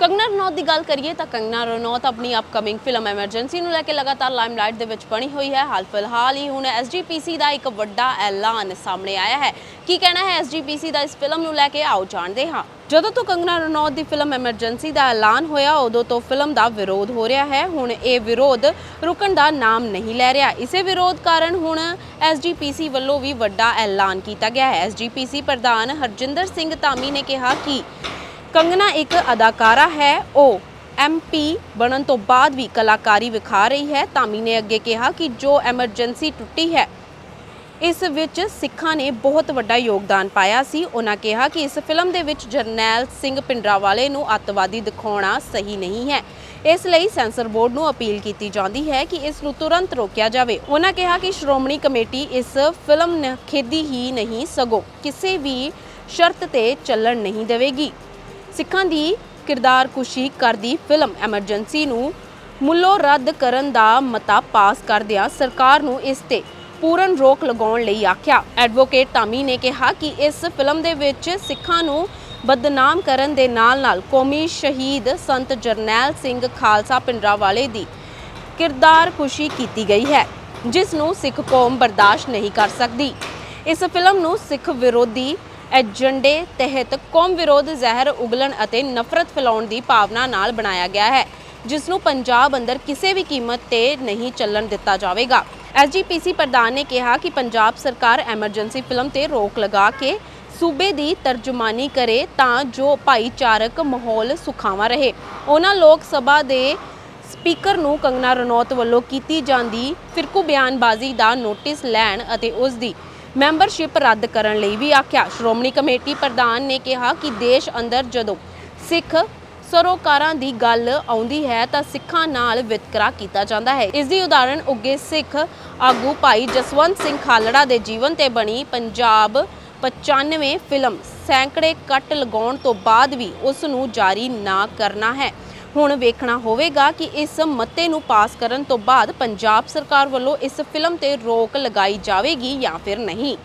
ਕੰਗਨਾ ਰਣੌਤ ਦੀ ਗੱਲ ਕਰੀਏ ਤਾਂ ਕੰਗਨਾ ਰਣੌਤ ਆਪਣੀ ਅਪਕਮਿੰਗ ਫਿਲਮ ਐਮਰਜੈਂਸੀ ਨੂੰ ਲੈ ਕੇ ਲਗਾਤਾਰ ਲਾਈਮਲਾਈਟ ਦੇ ਵਿੱਚ ਬਣੀ ਹੋਈ ਹੈ। ਹਾਲ ਫਿਲਹਾਲ ਹੀ ਹੁਣ ਐਸਜੀਪੀਸੀ ਦਾ ਇੱਕ ਵੱਡਾ ਐਲਾਨ ਸਾਹਮਣੇ ਆਇਆ ਹੈ। ਕੀ ਕਹਿਣਾ ਹੈ ਐਸਜੀਪੀਸੀ ਦਾ ਇਸ ਫਿਲਮ ਨੂੰ ਲੈ ਕੇ? ਆਓ ਜਾਣਦੇ ਹਾਂ। ਜਦੋਂ ਤੋਂ ਕੰਗਨਾ ਰਣੌਤ ਦੀ ਫਿਲਮ ਐਮਰਜੈਂਸੀ ਦਾ ਐਲਾਨ ਹੋਇਆ, ਉਦੋਂ ਤੋਂ ਫਿਲਮ ਦਾ ਵਿਰੋਧ ਹੋ ਰਿਹਾ ਹੈ। ਹੁਣ ਇਹ ਵਿਰੋਧ ਰੁਕਣ ਦਾ ਨਾਮ ਨਹੀਂ ਲੈ ਰਿਹਾ। ਇਸੇ ਵਿਰੋਧ ਕਾਰਨ ਹੁਣ ਐਸਜੀਪੀਸੀ ਵੱਲੋਂ ਵੀ ਵੱਡਾ ਐਲਾਨ ਕੀਤਾ ਗਿਆ ਹੈ। ਐਸਜੀਪੀਸੀ ਪ੍ਰਧਾਨ ਹਰਜਿੰਦਰ ਸਿੰਘ ਧਾਮੀ ਨੇ ਕਿਹਾ ਕਿ ਕੰਗਨਾ ਇੱਕ ਅਦਾਕਾਰਾ ਹੈ। ਉਹ ਐਮਪੀ ਬਣਨ ਤੋਂ ਬਾਅਦ ਵੀ ਕਲਾਕਾਰੀ ਵਿਖਾ ਰਹੀ ਹੈ। ਧਾਮੀ ਨੇ ਅੱਗੇ ਕਿਹਾ ਕਿ ਜੋ ਐਮਰਜੈਂਸੀ ਟੁੱਟੀ ਹੈ, ਇਸ ਵਿੱਚ ਸਿੱਖਾਂ ਨੇ ਬਹੁਤ ਵੱਡਾ ਯੋਗਦਾਨ ਪਾਇਆ ਸੀ। ਉਹਨਾਂ ਕਿਹਾ ਕਿ ਇਸ ਫਿਲਮ ਦੇ ਵਿੱਚ ਜਰਨੈਲ ਸਿੰਘ ਪਿੰਡਰਾਵਾਲੇ ਨੂੰ ਅੱਤਵਾਦੀ ਦਿਖਾਉਣਾ ਸਹੀ ਨਹੀਂ ਹੈ। ਇਸ ਲਈ ਸੈਂਸਰ ਬੋਰਡ ਨੂੰ ਅਪੀਲ ਕੀਤੀ ਜਾਂਦੀ ਹੈ ਕਿ ਇਸ ਨੂੰ ਤੁਰੰਤ ਰੋਕਿਆ ਜਾਵੇ। ਉਹਨਾਂ ਕਿਹਾ ਕਿ ਸ਼੍ਰੋਮਣੀ ਕਮੇਟੀ ਇਸ ਫਿਲਮ ਨੂੰ, ਖੇਦੀ ਹੀ ਨਹੀਂ ਸਗੋਂ ਕਿਸੇ ਵੀ ਸ਼ਰਤ ਤੇ ਚੱਲਣ ਨਹੀਂ ਦੇਵੇਗੀ। ਸਿੱਖਾਂ ਦੀ ਕਿਰਦਾਰ ਕੁਸ਼ੀ ਕਰਦੀ ਫਿਲਮ ਐਮਰਜੈਂਸੀ ਨੂੰ ਮੁੱਲੋਂ ਰੱਦ ਕਰਨ ਦਾ ਮਤਾ ਪਾਸ ਕਰਦਿਆਂ ਸਰਕਾਰ ਨੂੰ ਇਸ ਤੇ ਪੂਰਨ ਰੋਕ ਲਗਾਉਣ ਲਈ ਆਖਿਆ। ਐਡਵੋਕੇਟ ਧਾਮੀ ਨੇ ਕਿਹਾ ਕਿ ਇਸ ਫਿਲਮ ਦੇ ਵਿੱਚ ਸਿੱਖਾਂ ਨੂੰ ਬਦਨਾਮ ਕਰਨ ਦੇ ਨਾਲ-ਨਾਲ ਕੌਮੀ ਸ਼ਹੀਦ ਸੰਤ ਜਰਨੈਲ ਸਿੰਘ ਖਾਲਸਾ ਪਿੰਡਰਾਵਾਲੇ ਦੀ ਕਿਰਦਾਰ ਖੁਸ਼ੀ ਕੀਤੀ ਗਈ ਹੈ, ਜਿਸ ਨੂੰ ਸਿੱਖ ਕੌਮ ਬਰਦਾਸ਼ਤ ਨਹੀਂ ਕਰ ਸਕਦੀ। ਇਸ ਫਿਲਮ ਨੂੰ ਸਿੱਖ ਵਿਰੋਧੀ ਏਜੰਡੇ ਤਹਿਤ ਕੌਮ ਵਿਰੋਧ ਜ਼ਹਿਰ ਉਗਲਣ ਅਤੇ ਨਫ਼ਰਤ ਫੈਲਾਉਣ ਦੀ ਭਾਵਨਾ ਨਾਲ ਬਣਾਇਆ ਗਿਆ ਹੈ, ਜਿਸ ਨੂੰ ਪੰਜਾਬ ਅੰਦਰ ਕਿਸੇ ਵੀ ਕੀਮਤ ਤੇ ਨਹੀਂ ਚੱਲਣ ਦਿੱਤਾ ਜਾਵੇਗਾ। ਐਸਜੀਪੀਸੀ ਪ੍ਰਧਾਨ ਨੇ ਕਿਹਾ ਕਿ ਪੰਜਾਬ ਸਰਕਾਰ ਐਮਰਜੈਂਸੀ ਫਿਲਮ ਤੇ ਰੋਕ ਲਗਾ ਕੇ ਸੂਬੇ ਦੀ ਤਰਜਮਾਨੀ ਕਰੇ ਤਾਂ ਜੋ ਭਾਈਚਾਰਕ ਮਾਹੌਲ ਸੁਖਾਵਾਂ ਰਹੇ। ਉਹਨਾਂ ਲੋਕ ਸਭਾ ਦੇ ਸਪੀਕਰ ਨੂੰ ਕੰਗਨਾ ਰਣੌਤ ਵੱਲੋਂ ਕੀਤੀ ਜਾਂਦੀ ਫਿਰਕੂ ਬਿਆਨਬਾਜ਼ੀ ਦਾ ਨੋਟਿਸ ਲੈਣ ਅਤੇ ਉਸ ਦੀ ਮੈਂਬਰਸ਼ਿਪ ਰੱਦ ਕਰਨ ਲਈ ਵੀ ਆਖਿਆ। ਸ਼੍ਰੋਮਣੀ ਕਮੇਟੀ ਪ੍ਰਧਾਨ ਨੇ ਕਿਹਾ ਕਿ ਦੇਸ਼ ਅੰਦਰ ਜਦੋਂ ਸਿੱਖ ਸਰੋਕਾਰਾਂ ਦੀ ਗੱਲ ਆਉਂਦੀ ਹੈ ਤਾਂ ਸਿੱਖਾਂ ਨਾਲ ਵਿਤਕਰਾ ਕੀਤਾ ਜਾਂਦਾ ਹੈ। ਇਸ ਦੀ ਉਦਾਹਰਣ ਉੱਗੇ ਸਿੱਖ ਆਗੂ ਭਾਈ ਜਸਵੰਤ ਸਿੰਘ ਖਾਲੜਾ ਦੇ ਜੀਵਨ ਤੇ ਬਣੀ ਪੰਜਾਬ 95 ਫਿਲਮ ਸੈਂਕੜੇ ਕੱਟ ਲਗਾਉਣ ਤੋਂ ਬਾਅਦ ਵੀ ਉਸ ਨੂੰ ਜਾਰੀ ਨਾ ਕਰਨਾ ਹੈ। ਹੁਣ ਵੇਖਣਾ ਹੋਵੇਗਾ ਕਿ ਇਸ ਮਤੇ ਨੂੰ ਪਾਸ ਕਰਨ ਤੋਂ ਬਾਅਦ ਪੰਜਾਬ ਸਰਕਾਰ ਵੱਲੋਂ ਇਸ ਫਿਲਮ ਤੇ ਰੋਕ ਲਗਾਈ ਜਾਵੇਗੀ ਜਾਂ ਫਿਰ ਨਹੀਂ।